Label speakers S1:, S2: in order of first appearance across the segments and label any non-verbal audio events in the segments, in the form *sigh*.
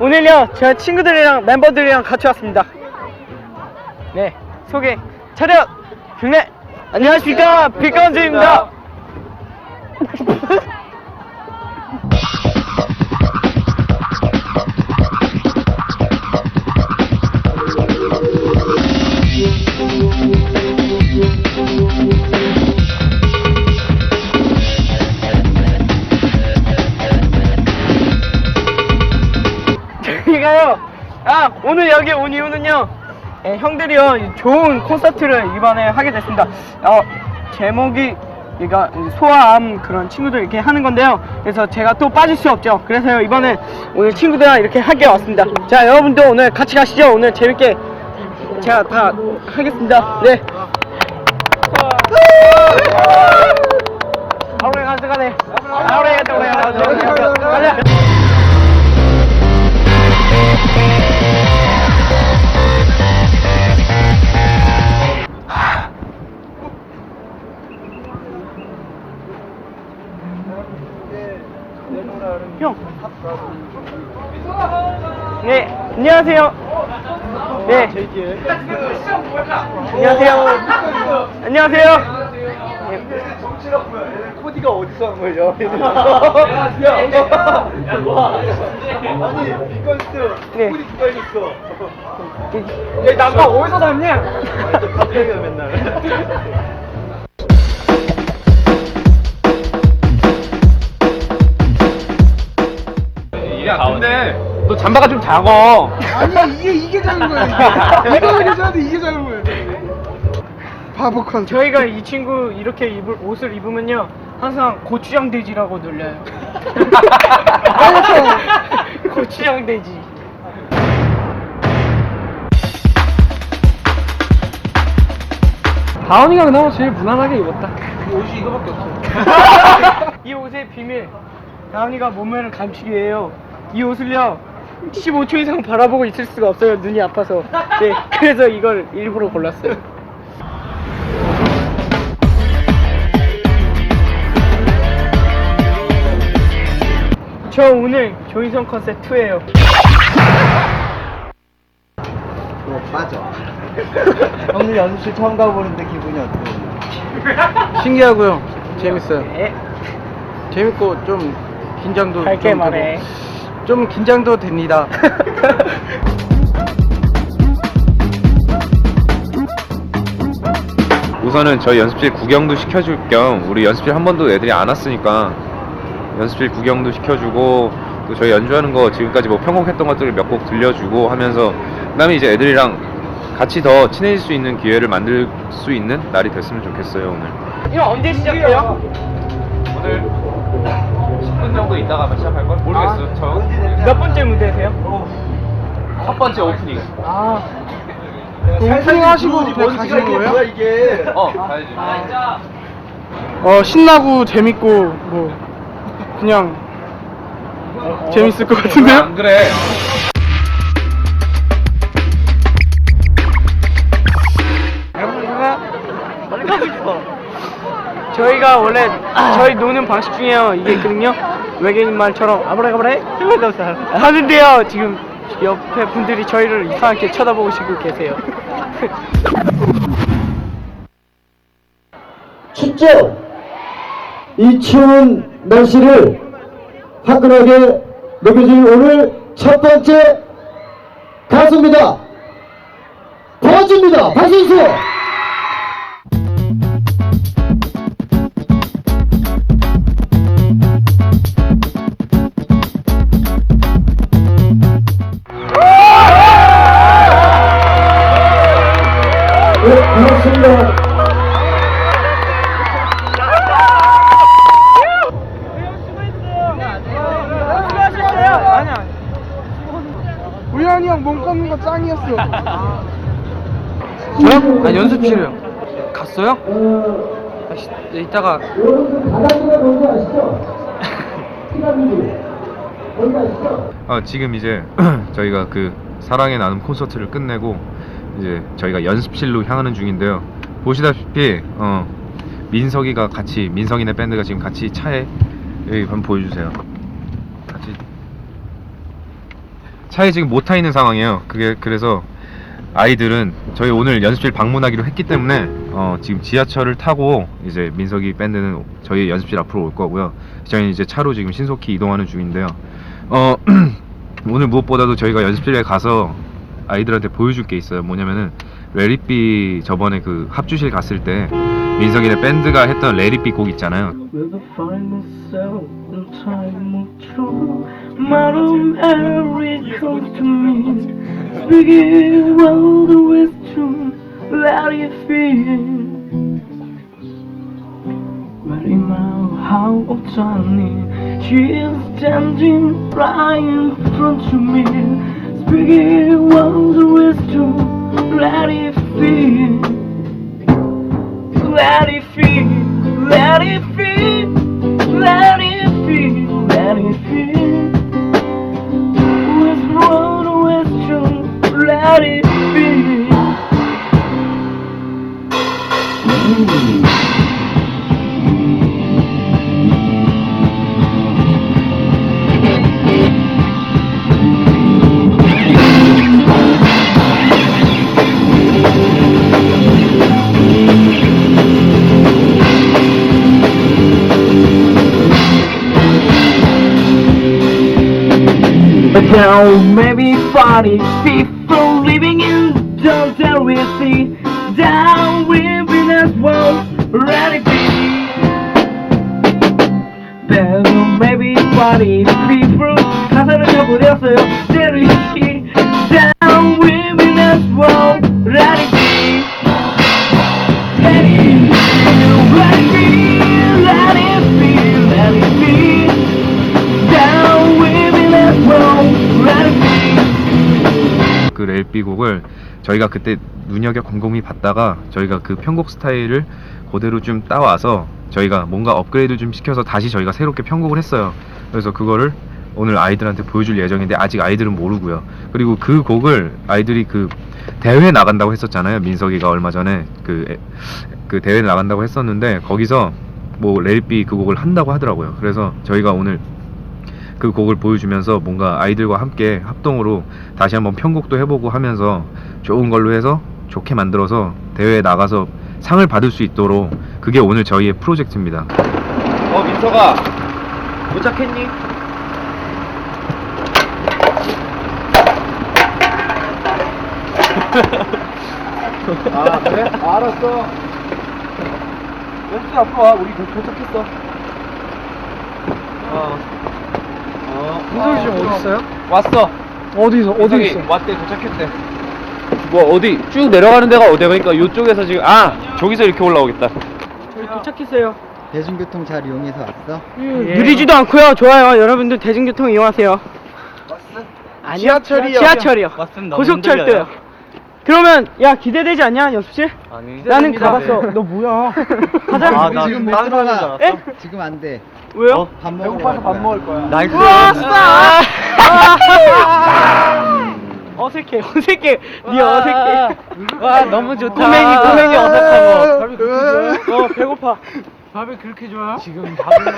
S1: 오늘요 제 친구들이랑 멤버들이랑 같이 왔습니다. 네 소개 차렷 경례 안녕하십니까 빅건즈입니다. *laughs* 오늘 여기 온 이유는요. 예, 형들이요 좋은 콘서트를 이번에 하게 됐습니다. 어 제목이 얘가 소아암 그런 친구들 이렇게 하는 건데요. 그래서 제가 또 빠질 수 없죠. 그래서 이번에 오늘 친구들이랑 이렇게 하게 왔습니다. 자 여러분도 오늘 같이 가시죠. 오늘 재밌게 제가 다 하겠습니다. 네. 아우레 가져가네. 아우레 가져가네 가자 형. 네, 안녕하세요. 네. 안녕하세요. 안녕하세요.
S2: 코디가 어디서 한 거예요? 아니 비건스
S1: 네.
S2: 코디 누가 해줬어?
S1: 야, 남자 어디서 샀냐?
S2: 갑자기야 *laughs* 맨날.
S3: 야 근데 너 잠바가 좀 작어
S4: 아니 이게 이게 작은 거야. *laughs* 이거 해줘야돼 이게 작은 거야. 바보 컨.
S1: 저희가 이 친구 이렇게 입을 옷을 입으면요 항상 고추장 돼지라고 놀려요. *laughs* 고추장 돼지. 다운이가 그나마 제일 무난하게 입었다. 옷이 이거밖에 없어. *laughs* 이 옷의 비밀. 다운이가 몸매를 감추기 위해요. 이 옷을요 15초 이상 바라보고 있을 수가 없어요. 눈이 아파서. 네, 그래서 이걸 일부러 골랐어요. 저 오늘 조인성 컨셉 2예요.
S2: 뭐 빠져. *laughs* 오늘 연습실 처음 가보는데 기분이 어때?
S4: 신기하고요. 재밌어요.
S1: 네.
S4: 재밌고 좀 긴장도
S1: 밝게
S4: 좀
S1: 말해.
S4: 되고. 좀 긴장도 됩니다. *laughs*
S3: 우선은 저희 연습실 구경도 시켜줄 겸 우리 연습실 한 번도 애들이 안 왔으니까 연습실 구경도 시켜주고 또 저희 연주하는 거 지금까지 뭐 편곡했던 것들을 몇 곡 들려주고 하면서 그다음에 이제 애들이랑 같이 더 친해질 수 있는 기회를 만들 수 있는 날이 됐으면 좋겠어요 오늘
S1: 이거 언제 시작해요?
S3: 오늘 10분 정도 있다가 시작할 걸? 모르겠어
S1: 저몇 번째 무대세요?
S3: 첫 번째 오프닝
S1: 아,
S4: 오프닝 하시고 그냥 가시는 거예요?
S2: 이게?
S3: 어 가야지
S4: 어 신나고 재밌고 뭐 그냥 재밌을 것 같은데요?
S3: 안 그래
S1: 저희가 원래 저희 노는 방식 중에요 이게 있거든요. 외계인 말처럼 아브라가브라해 하는데요. 지금 옆에 분들이 저희를 이상하게 쳐다보시고 계세요. *laughs*
S5: 춥죠? 이 추운 날씨를 화끈하게 녹여줄 오늘 첫 번째 가수입니다. 버즈입니다. 박수
S1: 이따가
S5: 여러분 바닷가가 뭔지 아시죠? 피라미드 뭔지 아시죠?
S3: 아, 지금 이제 *clears throat* 저희가 그 사랑의 나눔 콘서트를 끝내고 이제 저희가 연습실로 향하는 중인데요. 보시다시피 어, 민석이가 같이 민석이네 밴드가 지금 같이 차에 여기 한번 보여주세요. 같이 차에 지금 못 타 있는 상황이에요. 그게 그래서 아이들은 저희 오늘 연습실 방문하기로 했기 때문에 어, 지금 지하철을 타고 이제 민석이 밴드는 저희 연습실 앞으로 올 거고요. 저희는 이제 차로 지금 신속히 이동하는 중인데요. 어, *clears throat* 오늘 무엇보다도 저희가 연습실에 가서 아이들한테 보여줄 게 있어요. 뭐냐면은 레리비 저번에 그 합주실 갔을 때 민석이네 밴드가 했던 레리비 곡 있잖아요.
S1: Will I find myself in time of trouble? 마름 every comes to me Speaking all the wisdom Let it feel 마지막 how 어쩌니 She is standing right in front of me Speaking all the wisdom Let it feel Let it feel, let it feel, let it feel, let it feel. Now maybe
S3: 40, 50 저희가 그때 눈여겨 곰곰이 봤다가 저희가 그 편곡 스타일을 그대로 좀 따와서 저희가 뭔가 업그레이드 좀 시켜서 다시 저희가 새롭게 편곡을 했어요. 그래서 그거를 오늘 아이들한테 보여줄 예정인데 아직 아이들은 모르고요. 그리고 그 곡을 아이들이 그 대회 나간다고 했었잖아요. 민석이가 얼마 전에 그, 에- 그 대회 나간다고 했었는데 거기서 뭐 렐비 그 곡을 한다고 하더라고요. 그래서 저희가 오늘 그 곡을 보여주면서 뭔가 아이들과 함께 합동으로 다시 한번 편곡도 해보고 하면서 좋은 걸로 해서 좋게 만들어서 대회에 나가서 상을 받을 수 있도록 그게 오늘 저희의 프로젝트입니다.
S2: 어 민서가 도착했니? *laughs* 아 그래? 아, 알았어 연수 앞으로 와 우리 도, 도착했어 어 어.
S4: 민석이 지금 어디 있어요?
S2: 왔어
S4: 어디서 어디 있어?
S2: 왔대 도착했대 뭐 어디 쭉 내려가는 데가 어디야 그러니까 요쪽에서 지금 아 저기서 이렇게 올라오겠다
S1: 저희 도착했어요.
S2: 대중교통 잘 이용해서 왔어?
S1: 느리지도 않고요. 좋아요. 여러분들 대중교통 이용하세요. 아니요.
S4: 지하철이요.
S1: 지하철이요.
S2: 왔습니다.
S1: 고속철도요. 그러면 야 기대되지 않냐 연습실?
S2: 아니
S1: 나는 가봤어. 너 뭐야? *laughs* 가자.
S2: 아, 나 지금 못 들어가.
S1: 에?
S2: 지금 안 돼.
S1: 왜요?
S2: 밥 먹으러 배고파서 밥 먹을 거야. 나이스.
S1: 왔어. *laughs* 어색해, 어색해. 니 어색해.
S2: 와, 너무 좋다.
S1: 고맹이, 고맹이 어색하고. 어, 배고파.
S4: 밥이 그렇게 좋아요?
S2: 지금 밥을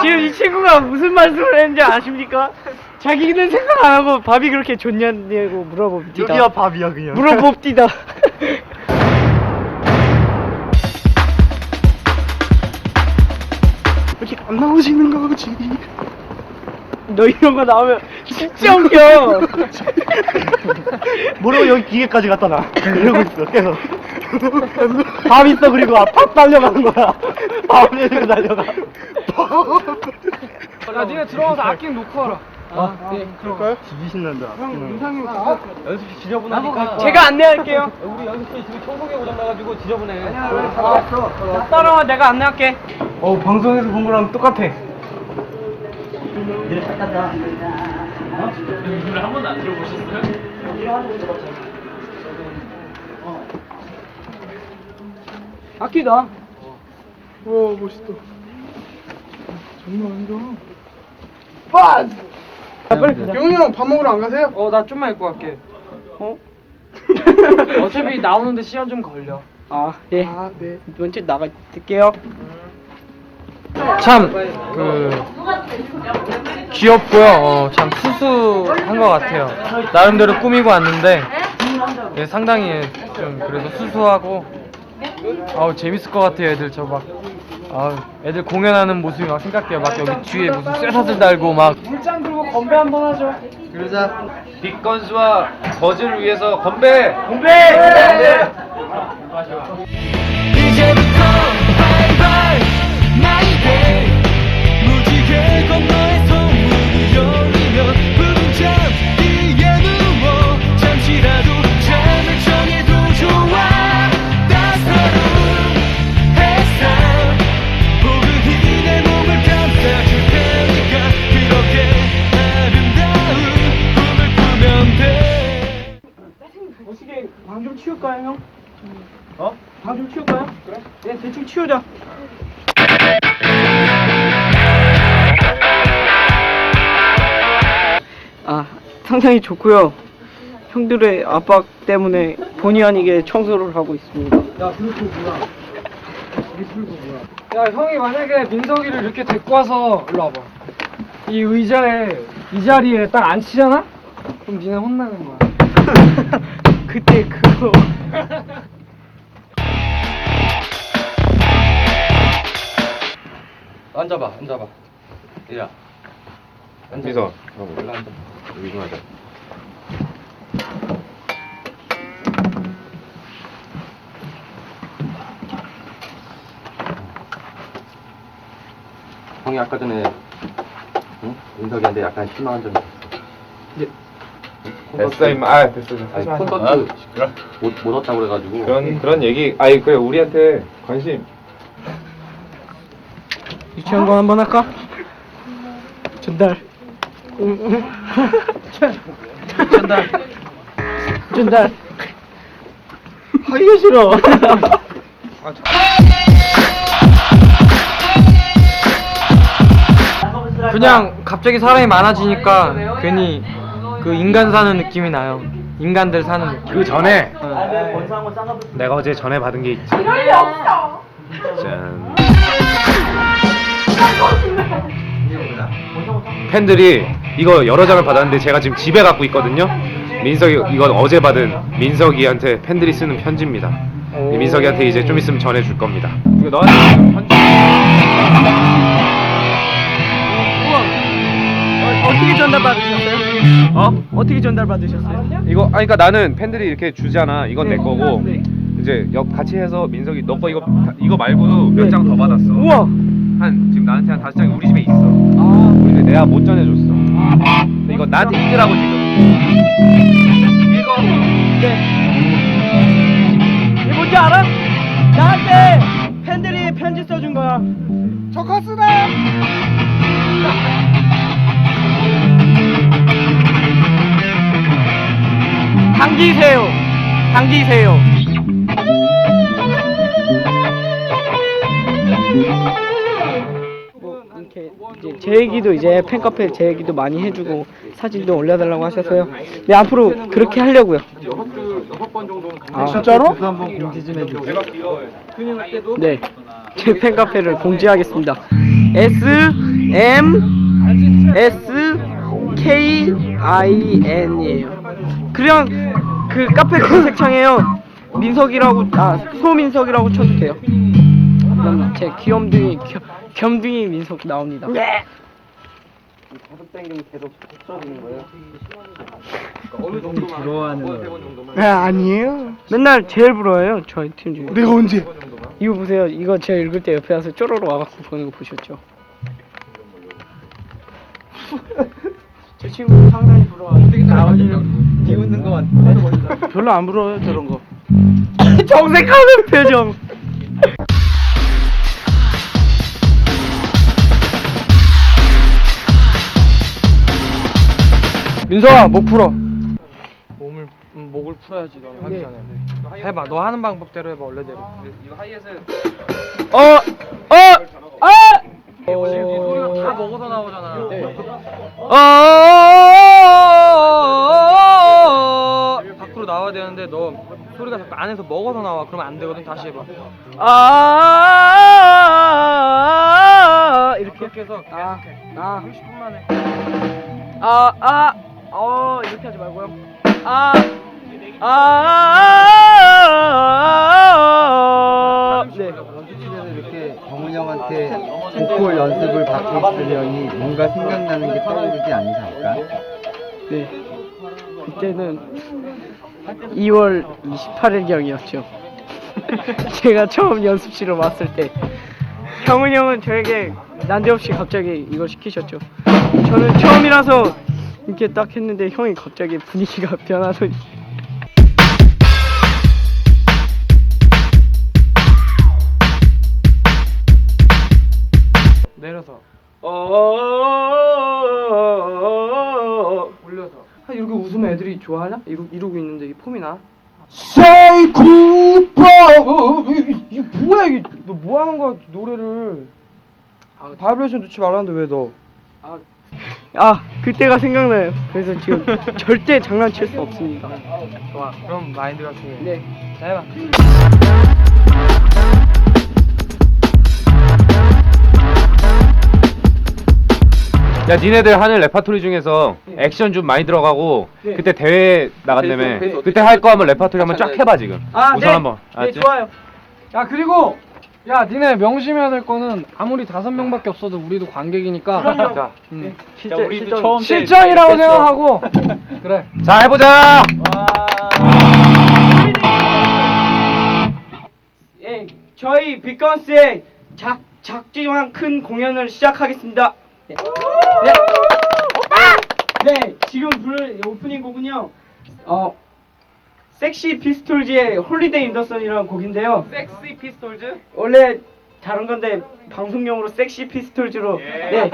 S1: 지금 이 친구가 무슨 말씀을 했는지 아십니까? 자기는 생각 안 하고 밥이 그렇게 좋냐고 물어봅니다.
S2: 밥이야 그냥.
S1: 물어봅디다.
S4: 이렇게 안 나오시는 거지.
S1: 너 이런 거 나오면 진짜 웃겨. *laughs*
S2: 모르고 여기 기계까지 갖다 놔. 이러고 있어 계속. *laughs*
S1: 밥 있어 그리고 밥 달려가는 거야.
S2: 밥 내리고 달려가. *laughs*
S4: 야, 니네 들어가서 악기 놓고 와라.
S2: 아,
S4: 네, 그럴까요?
S2: 집이 신난다.
S4: 형, 인상이 아,
S2: 연습실 지저분하니까.
S1: 제가 안내할게요.
S2: 우리 연습실 지금 청소기 고장 나가지고 지저분해.
S1: 자, 따라와 내가 안내할게.
S4: 어, 방송에서 본 거랑 똑같아.
S1: 악기다.
S4: 와, 멋있다. 장난 아니다.
S1: 빨리 가자.
S4: 영훈이 형 밥 먹으러 안 가세요?
S6: 어, 나 좀만 입고 갈게.
S1: 어? *laughs*
S6: 어차피 *laughs* 나오는데 시간 좀 걸려.
S1: 아, 예.
S4: 아, 네.
S1: 먼저 나가 드릴게요.
S6: 참, 그, 귀엽고요. 어, 참 수수한 것 같아요. 나름대로 꾸미고 왔는데 예, 상당히 좀 그래도 수수하고 아우 재밌을 것 같아요. 애들 저 막 아우 애들 공연하는 모습이 막 생각해요. 막 여기 뒤에 무슨 쇠사슬 달고 막 물장 들고 건배 한 번 하죠. 그러자
S2: 빅건수와 버즈를 위해서 건배!
S7: 이제부터
S1: 좀 치울까요, 형? 어? 방 좀 치울까요? 그래. 네, 대충 치우자. 아, 상당히 좋고요. 형들의 압박 때문에 본의 아니게 청소를 하고 있습니다.
S6: 야 형이 만약에 민석이를 이렇게 데리고 와서 일로 와봐 이 의자에 이 자리에 딱 앉히잖아? 그럼 니네 혼나는 거야
S1: 그때 그거 *laughs*
S2: 앉아봐, 앉아봐. 야.
S3: 민서, 올라 앉아. 여기 좀 하자.
S8: 형이 아까 전에 응? 윤석이한테 약간 실망한 점이 있었어.
S3: 됐어, 임마. 아, 됐어. 됐어.
S8: 아니
S3: 하지 마.
S8: 콘서트
S3: 그럼
S8: 못, 못 왔다고 그래가지고
S3: 그런 그런 얘기. 아니 그래 우리한테 관심.
S1: 유치한 거 한번 할까? 전달. 전달. 전달. 하기 싫어.
S6: 그냥 갑자기 사람이 많아지니까 괜히 그 인간 사는 느낌이 나요 인간들 사는 느낌
S3: 그 전에
S6: 어.
S3: 내가 어제 전에 받은 게 있지. 짠. 팬들이 이거 여러 장을 받았는데 제가 지금 집에 갖고 있거든요. 민석이 이건 어제 받은 민석이한테 팬들이 쓰는 편지입니다. 이 민석이한테 이제 좀 있으면 전해줄 겁니다. 이거 너한테 편지.
S1: 어, 어떻게 전달 받으셨어요?
S3: 어?
S1: 어떻게 전달 받으셨어요?
S3: 이거 아니 그러니까 나는 팬들이 이렇게 주잖아. 이건 내
S1: 네.
S3: 거고
S1: 네.
S3: 이제 옆 같이 해서 민석이 너 거 이거 다- 이거 말고도 몇
S1: 네.
S3: 장더 받았어.
S1: 우와.
S3: 한 지금 나한테 한 다섯 장이 우리 집에 있어.
S1: 아,
S3: 근데 내가 못 전해줬어. 근데 이거 나한테 읽으라고 지금. 읽어.
S1: 네. 이게 뭔지 알아? 나한테 팬들이 편지 써준 거야.
S4: 저 가스다.
S1: 당기세요. 당기세요. 뭐 이렇게 이제 제 얘기도 이제 팬카페 제 얘기도 많이 해주고 사진도 올려달라고 하셔서요. 네 앞으로 그렇게 하려고요. 아,
S4: 진짜로?
S1: 네, 제 팬카페를 공지하겠습니다. S M S K I N이에요. 그냥 그 카페 검색창에요. 민석이라고 아 소민석이라고 쳐도 돼요. 그럼 제 귀염둥이 겸, 겸둥이 민석 나옵니다.
S4: 네 아니에요.
S1: 맨날 제일 부러워요 저희 팀 중에.
S4: 내가 언제?
S1: 이거 보세요. 이거 제가 읽을 때 옆에 와서 쪼로로 와갖고 보는 거 보셨죠? *laughs* 제 친구 상당히 부러워요. 나오지는 비웃는 거 같은데. 별로 안 부러워요 저런 거. *laughs* 정색하는 표정.
S6: 민서아 목 풀어 몸을 음, 목을 풀어야지 너 하기 전에 해봐 너 하는 방법대로 해봐 원래대로
S2: 이거 하이에서
S1: 어, 어, 아!
S6: 소리가 다 먹어서 나오잖아
S1: 어,
S6: 밖으로 나와야 되는데 너 소리가 자꾸 안에서 먹어서 나와 그러면 안 되거든 다시 해봐
S1: 아, 이렇게.
S6: 그렇게 해서
S1: 아, 아,
S6: 30분 만에
S1: 아, 아, 어, 이렇게 하지 말고요. 아, 아, 아, 네.
S9: 연습실에서 이렇게 정훈이 형한테 보컬 연습을 받고 있으려니 뭔가 생각나는 게 떠오르지 않으지 않을까?
S1: 네. 그때는 2월 28일경이었죠. *laughs* 제가 처음 연습실을 왔을 때 형은 형은 저에게 난데없이 갑자기 이걸 시키셨죠. 저는 처음이라서 이렇게 딱 했는데 형이 갑자기 분위기가 *laughs* 변하더니 어
S6: 올려서
S1: 아, 이렇게 웃으면 애들이 좋아하냐? 이러, 이러고 있는데 이 폼이 나?
S4: Say Cooper
S1: 어, 이게 뭐야 이게 너 뭐 하는 거야 노래를 아, 바이브레이션 넣지 말라는데 왜 너? 아, 아 그때가 생각나요. 그래서 지금 절대 장난칠 수 없습니다.
S6: 좋아 그럼 마인드가 중요해
S1: 네.
S6: 자 해봐
S3: 야 니네들 하는 레파토리 중에서 액션 좀 많이 들어가고
S1: 네.
S3: 그때 대회 나간다며 그때 할거 하면 레파토리 한번 쫙 해봐 지금
S1: 아,
S3: 우선
S1: 네.
S3: 한번
S1: 네,
S3: 알았지?
S1: 좋아요.
S6: 야 그리고 야 니네 명심해야 될 거는 아무리 다섯 명밖에 없어도 우리도 관객이니까.
S3: 자,
S6: 음.
S1: 실제, 실전.
S6: 실전이라고 생각하고 *laughs* 그래
S3: 자 해보자
S1: 예, 저희 빅건스의 작, 작지만 큰 공연을 시작하겠습니다. 네. 네. 네, 지금 부를 오프닝 곡은요. 어, 섹시 피스톨즈의 홀리데이 인더선이라는 곡인데요.
S6: 섹시 피스톨즈
S1: 원래 다른 건데 방송용으로 섹시 피스톨즈로 네.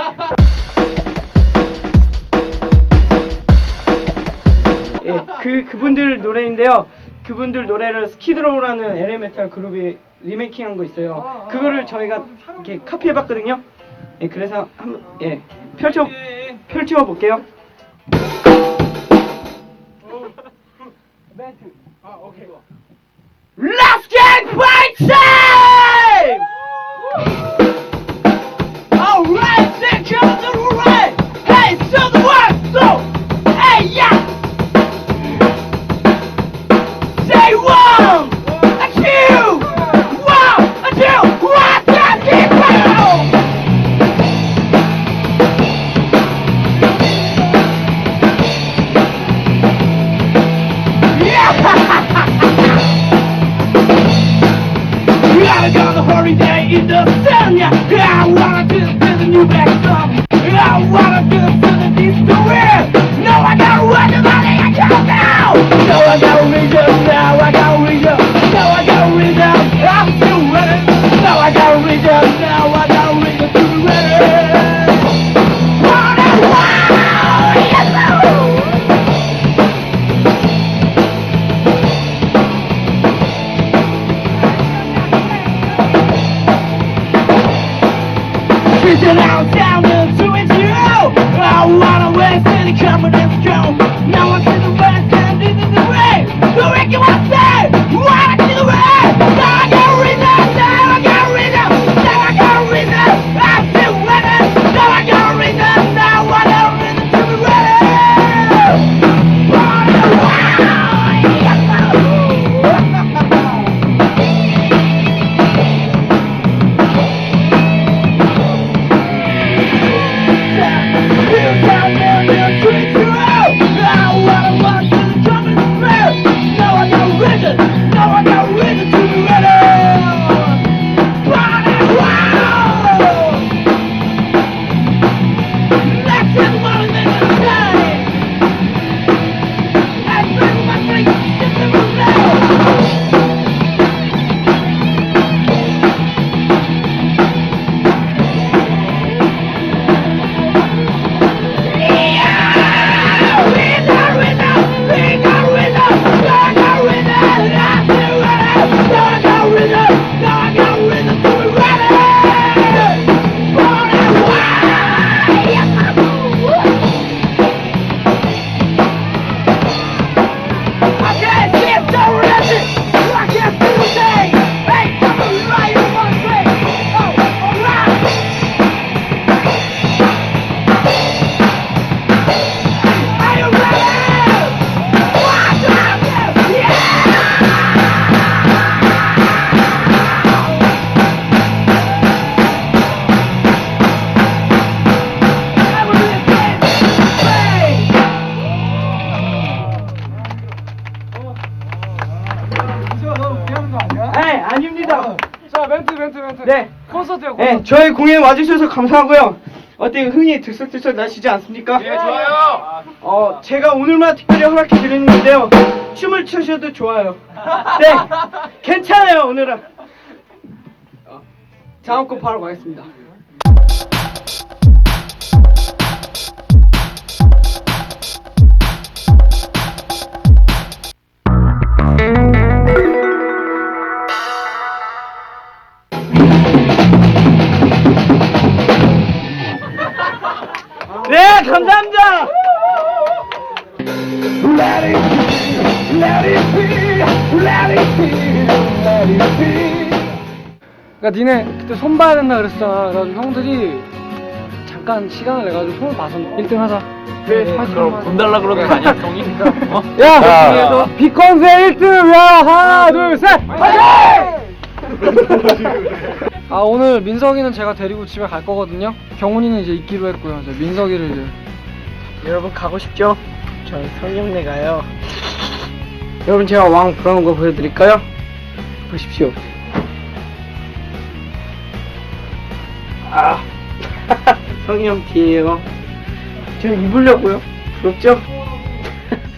S1: 예, 그 그분들 노래인데요. 그분들 노래를 스키드로우라는 LM메탈 그룹이 리메이킹한 거 있어요. 그거를 저희가 이렇게 카피해 봤거든요. 예, 그래서 한번 예 펼쳐 펼쳐 볼게요. Say one,
S6: Reaching out down
S1: 저희 공연 와주셔서 감사하고요. 어때요? 흥이 들썩들썩 나시지 않습니까? 예, 좋아요. 어, 제가 오늘만 특별히 허락해 드리는 건데요. 춤을 추셔도 좋아요. 네, 괜찮아요, 오늘은. 어, 다음 곡 바로 가겠습니다. 감사합니다.
S6: 그러니까 니네 그때 손 봐야 된다 그랬잖아 그래가지고 형들이 잠깐 시간을 내가지고 손을 봐서 1등 하자
S1: 네,
S2: 그럼 돈 달라 그러는 거 아니야 형이? 어? *laughs*
S6: 야! 비컨세 1등! 야! 하나 둘 셋! 아 오늘 민석이는 제가 데리고 집에 갈 거거든요 경훈이는 이제 있기로 했고요 이제 민석이를 이제
S1: 여러분 가고 싶죠? 저희 성형내 가요. 여러분 제가 왕 브라운 거 보여드릴까요? 보십시오. 아, *laughs* 성형 뒤에요. 저 입으려고요. 부럽죠?